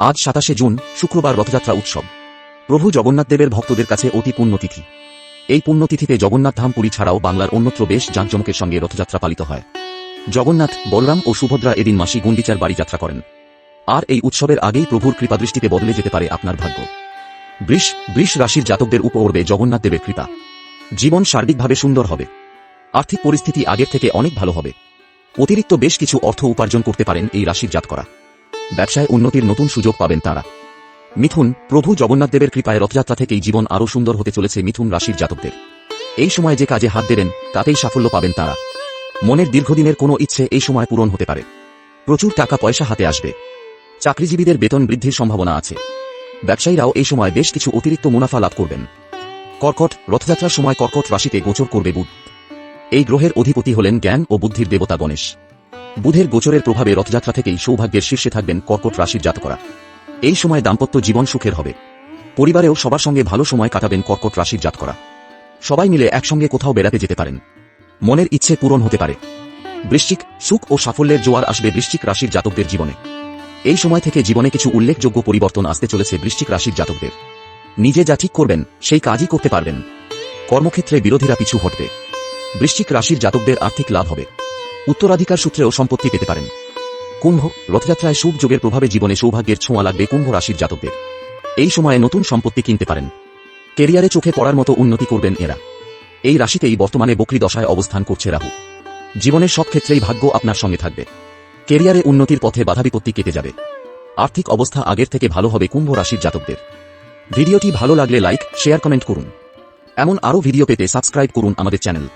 আজ সাতাশে জুন, শুক্রবার রথযাত্রা উৎসব। প্রভু জগন্নাথ দেবের ভক্তদের কাছে অতি পুণ্যতিথি। এই পুণ্যতিথিতে জগন্নাথ ধাম পুরী ছাড়াও বাংলার অন্যত্র বেশ জাঁকজমকের সঙ্গে রথযাত্রা পালিত হয়। জগন্নাথ, বলরাম ও সুভদ্রা এদিন মাসি গুন্ডিচার বাড়ি যাত্রা করেন। আর এই উৎসবের আগেই প্রভুর কৃপাদৃষ্টিতে বদলে যেতে পারে আপনার ভাগ্য। বৃষ বৃষ রাশির জাতকদের উপর উড়বে জগন্নাথ দেবের কৃপা। জীবন সার্বিকভাবে সুন্দর হবে। আর্থিক পরিস্থিতি আগের থেকে অনেক ভালো হবে। অতিরিক্ত বেশ কিছু অর্থ উপার্জন করতে পারেন এই রাশির জাত করা ব্যবসায় উন্নতির নতুন সুযোগ পাবেন তারা। মিথুন, প্রভু জগন্নাথ দেবের কৃপায় রথযাত্রা থেকেই জীবন আরও সুন্দর হতে চলেছে মিথুন রাশির জাতকদের। এই সময় যে কাজে হাত দেবেন, তাতেই সাফল্য পাবেন তারা। মনের দীর্ঘদিনের কোনো ইচ্ছে এই সময় পূরণ হতে পারে। প্রচুর টাকা পয়সা হাতে আসবে। চাকরিজীবীদের বেতন বৃদ্ধির সম্ভাবনা আছে। ব্যবসায়ীরাও এই সময় বেশ কিছু অতিরিক্ত মুনাফা লাভ করবেন। কর্কট, রথযাত্রার সময় কর্কট রাশিতে গোচর করবে বুধ। এই গ্রহের অধিপতি হলেন জ্ঞান ও বুদ্ধির দেবতা গণেশ। বুধের গোচরের প্রভাবে রথযাত্রা থেকেই সৌভাগ্যের শীর্ষে থাকবেন কর্কট রাশির জাতকরা। এই সময় দাম্পত্য জীবন সুখের হবে। পরিবারেও সবার সঙ্গে ভালো সময় কাটাবেন কর্কট রাশির জাতকরা। সবাই মিলে একসঙ্গে কোথাও বেড়াতে যেতে পারেন। মনের ইচ্ছে পূরণ হতে পারে। বৃশ্চিক সুখ ও সাফল্যের জোয়ার আসবে বৃশ্চিক রাশির জাতকদের জীবনে। এই সময় থেকে জীবনে কিছু উল্লেখযোগ্য পরিবর্তন আসতে চলেছে বৃশ্চিক রাশির জাতকদের। নিজে যা ঠিক করবেন, সেই কাজই করতে পারবেন। কর্মক্ষেত্রে বিরোধীরা পিছু হটবে। বৃশ্চিক রাশির জাতকদের আর্থিক লাভ হবে। উত্তরাধিকার সূত্রেও সম্পত্তি পেতে পারেন। কুম্ভ, রথযাত্রায় শুভ যোগের প্রভাবে জীবনে সৌভাগ্যের ছোঁয়া লাগবে কুম্ভ রাশির জাতকদের। এই সময়ে নতুন সম্পত্তি কিনতে পারেন। কেরিয়ারে চোখে পড়ার মতো উন্নতি করবেন এরা। এই রাশিতেই বর্তমানে বকরি দশায় অবস্থান করছে রাহু। জীবনের সব ক্ষেত্রেই ভাগ্য আপনার সঙ্গে থাকবে। কেরিয়ারে উন্নতির পথে বাধা বিপত্তি কেটে যাবে। আর্থিক অবস্থা আগের থেকে ভালো হবে কুম্ভ রাশির জাতকদের। ভিডিওটি ভালো লাগলে লাইক, শেয়ার, কমেন্ট করুন। এমন আরও ভিডিও পেতে সাবস্ক্রাইব করুন আমাদের চ্যানেল।